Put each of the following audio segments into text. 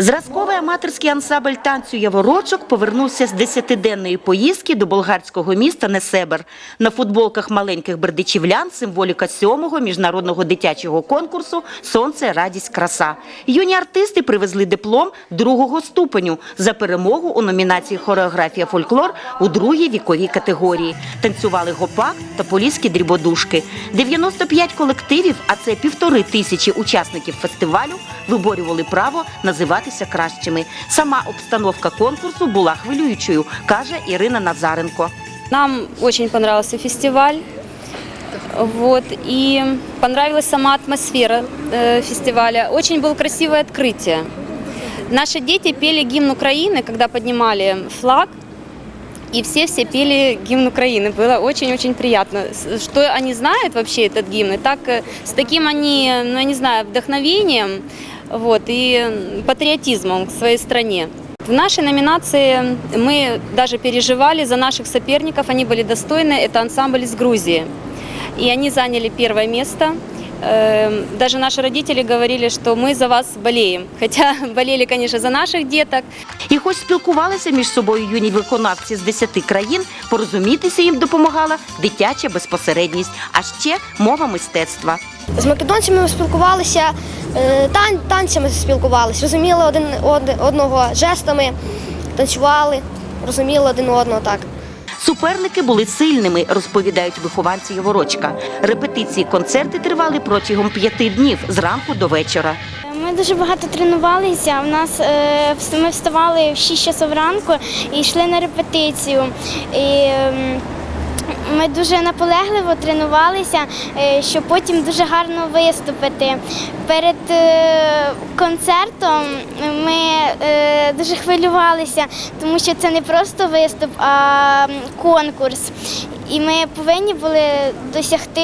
Зразковий аматорський ансамбль танцю Яворочок повернувся з десятиденної поїздки до болгарського міста Несебер. На футболках маленьких бердичівлян символіка сьомого міжнародного дитячого конкурсу Сонце, радість, краса. Юні артисти привезли диплом другого ступеню за перемогу у номінації Хореографія фольклор у другій віковій категорії. Танцювали гопак та поліські дрібодушки. 95 колективів, а це півтори тисячі учасників фестивалю, виборювали право називатися кращими. Сама обстановка конкурсу була хвилюючою, каже Ірина Назаренко. Нам очень понравился фестиваль. Вот, и понравилась сама атмосфера э, фестиваля. Очень было красивое открытие. Наши дети пели гимн Украины, когда поднимали флаг. И все-все пели гимн Украины. Было очень-очень приятно. Что они знают вообще этот гимн. И так, э, с таким они, ну, я не знаю, вдохновением вот, и м, патриотизмом к своей стране. В нашей номинации мы даже переживали за наших соперников. Они были достойны. Это ансамбль из Грузии. И они заняли первое место. Эм, Даже наши родители говорили, что мы за вас болеем. Хотя болели, конечно, за наших деток. І хоч спілкувалися між собою юні виконавці з 10 країн, порозумітися їм допомагала дитяча безпосередність, а ще мова мистецтва. З македонцями ми спілкувалися, е, тан- танцями спілкувалися, розуміли один од- одного жестами, танцювали, розуміли один одного так. Суперники були сильними, розповідають вихованці Яворочка. Репетиції концерти тривали протягом п'яти днів зранку до вечора. Ми дуже багато тренувалися. У нас е, ми вставали в 6 часов ранку і йшли на репетицію. І, ем, ми дуже наполегливо тренувалися, е, щоб потім дуже гарно виступити. Перед е, концертом ми е, дуже хвилювалися, тому що це не просто виступ, а конкурс. І ми повинні були досягти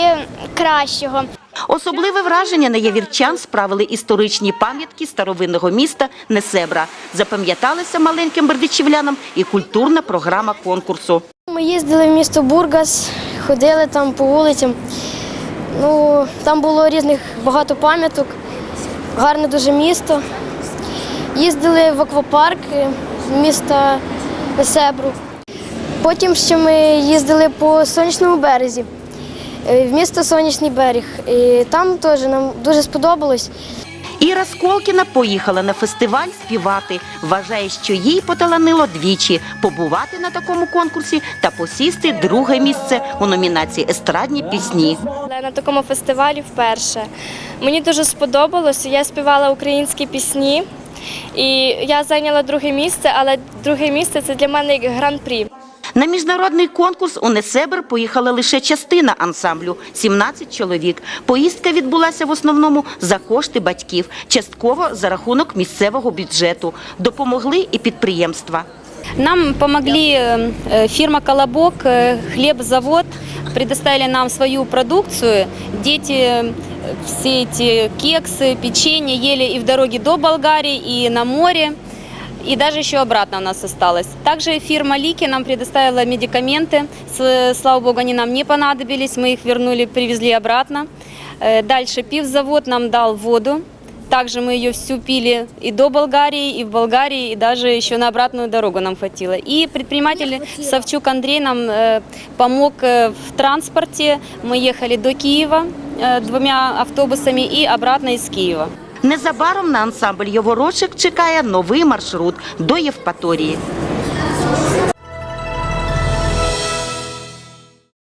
кращого. Особливе враження на явірчан справили історичні пам'ятки старовинного міста Несебра. Запам'яталися маленьким бердичівлянам і культурна програма конкурсу. Ми їздили в місто Бургас, ходили там по вулицям. Ну, там було різних багато пам'яток, гарне дуже місто. Їздили в аквапарк міста Несебру. Потім ще ми їздили по сонячному березі, е, в місто Сонячний берег. І там теж нам дуже сподобалось. Іра Сколкіна поїхала на фестиваль співати. Вважає, що їй поталанило двічі побувати на такому конкурсі та посісти друге місце у номінації Естрадні пісні. На такому фестивалі вперше. Мені дуже сподобалося. Я співала українські пісні, і я зайняла друге місце, але друге місце це для мене як гран-прі. На міжнародний конкурс у Несебр поїхала лише частина ансамблю 17 чоловік. Поїздка відбулася в основному за кошти батьків, частково за рахунок місцевого бюджету. Допомогли і підприємства. Нам помогли э, э, фирма «Колобок», э, хлебзавод, предоставили нам свою продукцию. Дети э, все эти кексы, печенье ели и в дороге до Болгарии, и на море, И даже еще обратно у нас осталось. Также фирма «Лики» нам предоставила медикаменты. Слава богу, они нам не понадобились, мы их вернули, привезли обратно. Э, Дальше пивзавод нам дал воду. Также мы ее всю пили и до Болгарии, и в Болгарии, и даже еще на обратную дорогу нам хватило. И предприниматель Савчук Андрей нам э, помог э, в транспорте. Мы ехали до Киева э, двумя автобусами и обратно из Киева. Незабаром на ансамбль Яворочик чекає новий маршрут до Євпаторії.